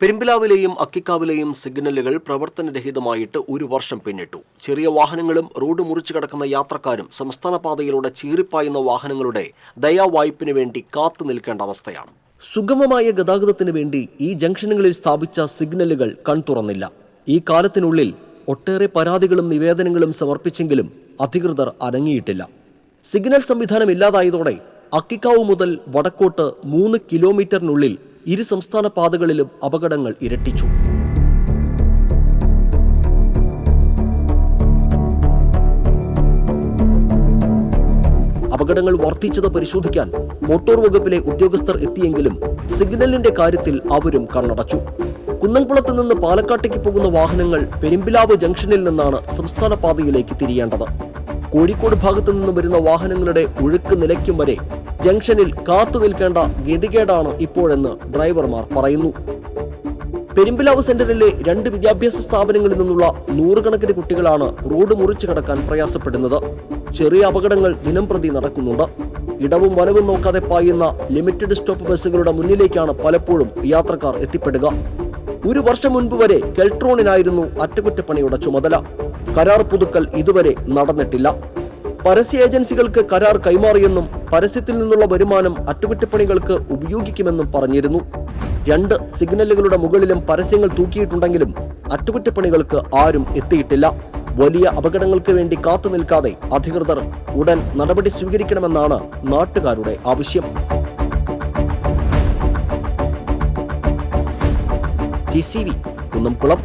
പെരുമ്പിലാവിലെയും അക്കിക്കാവിലെയും സിഗ്നലുകൾ പ്രവർത്തനരഹിതമായിട്ട് ഒരു വർഷം പിന്നിട്ടു. ചെറിയ വാഹനങ്ങളും റോഡ് മുറിച്ചു കടക്കുന്ന യാത്രക്കാരും സംസ്ഥാന പാതയിലൂടെ ചീറിപ്പായുന്ന വാഹനങ്ങളുടെ ദയാവായ്പിനു വേണ്ടി കാത്തു നിൽക്കേണ്ട അവസ്ഥയാണ്. സുഗമമായ ഗതാഗതത്തിന് വേണ്ടി ഈ ജംഗ്ഷനുകളിൽ സ്ഥാപിച്ച സിഗ്നലുകൾ കൺതുറന്നില്ല ഈ കാലത്തിനുള്ളിൽ ഒട്ടേറെ പരാതികളും നിവേദനങ്ങളും സമർപ്പിച്ചെങ്കിലും അധികൃതർ അനങ്ങിയിട്ടില്ല. സിഗ്നൽ സംവിധാനം ഇല്ലാതായതോടെ അക്കിക്കാവ് മുതൽ വടക്കോട്ട് മൂന്ന് കിലോമീറ്ററിനുള്ളിൽ ഇരു സംസ്ഥാന പാതകളിലും അപകടങ്ങൾ ഇരട്ടിച്ചു. അപകടങ്ങൾ വർദ്ധിച്ചത് പരിശോധിക്കാൻ മോട്ടോർ വകുപ്പിലെ ഉദ്യോഗസ്ഥർ എത്തിയെങ്കിലും സിഗ്നലിന്റെ കാര്യത്തിൽ അവരും കണ്ണടച്ചു. കുന്നംകുളത്ത് നിന്ന് പാലക്കാട്ടേക്ക് പോകുന്ന വാഹനങ്ങൾ പെരുമ്പിലാവ് ജംഗ്ഷനിൽ നിന്നാണ് സംസ്ഥാന പാതയിലേക്ക് തിരിയേണ്ടത്. കോഴിക്കോട് ഭാഗത്തു നിന്ന് വരുന്ന വാഹനങ്ങളുടെ ഒഴുക്ക് നിലയ്ക്കും വരെ ജംഗ്ഷനിൽ കാത്തു നിൽക്കേണ്ട ഗതികേടാണ് ഇപ്പോഴെന്ന് ഡ്രൈവർമാർ പറയുന്നു. പെരുമ്പിലാവ് സെന്ററിലെ രണ്ട് വിദ്യാഭ്യാസ സ്ഥാപനങ്ങളിൽ നിന്നുള്ള നൂറുകണക്കിന് കുട്ടികളാണ് റോഡ് മുറിച്ചു കടക്കാൻ പ്രയാസപ്പെടുന്നത്. ചെറിയ അപകടങ്ങൾ ദിനംപ്രതി നടക്കുന്നുണ്ട്. ഇടവും വലവും നോക്കാതെ പായുന്ന ലിമിറ്റഡ് സ്റ്റോപ്പ് ബസ്സുകളുടെ മുന്നിലേക്കാണ് പലപ്പോഴും യാത്രക്കാർ എത്തിപ്പെടുക. ഒരു വർഷം മുൻപ് വരെ കെൽട്രോണിനായിരുന്നു അറ്റകുറ്റപ്പണിയുടെ ചുമതല. കരാർ പുതുക്കൽ ഇതുവരെ നടന്നിട്ടില്ല. പരസ്യ ഏജൻസികൾക്ക് കരാർ കൈമാറിയെന്നും പരസ്യത്തിൽ നിന്നുള്ള വരുമാനം അറ്റകുറ്റപ്പണികൾക്ക് ഉപയോഗിക്കുമെന്നും പറഞ്ഞിരുന്നു. രണ്ട് സിഗ്നലുകളുടെ മുകളിലും പരസ്യങ്ങൾ തൂക്കിയിട്ടുണ്ടെങ്കിലും അറ്റകുറ്റപ്പണികൾക്ക് ആരും എത്തിയിട്ടില്ല. വലിയ അപകടങ്ങൾക്ക് വേണ്ടി കാത്തു നിൽക്കാതെ അധികൃതർ ഉടൻ നടപടി സ്വീകരിക്കണമെന്നാണ് നാട്ടുകാരുടെ ആവശ്യം. T C V Kunnamkulam.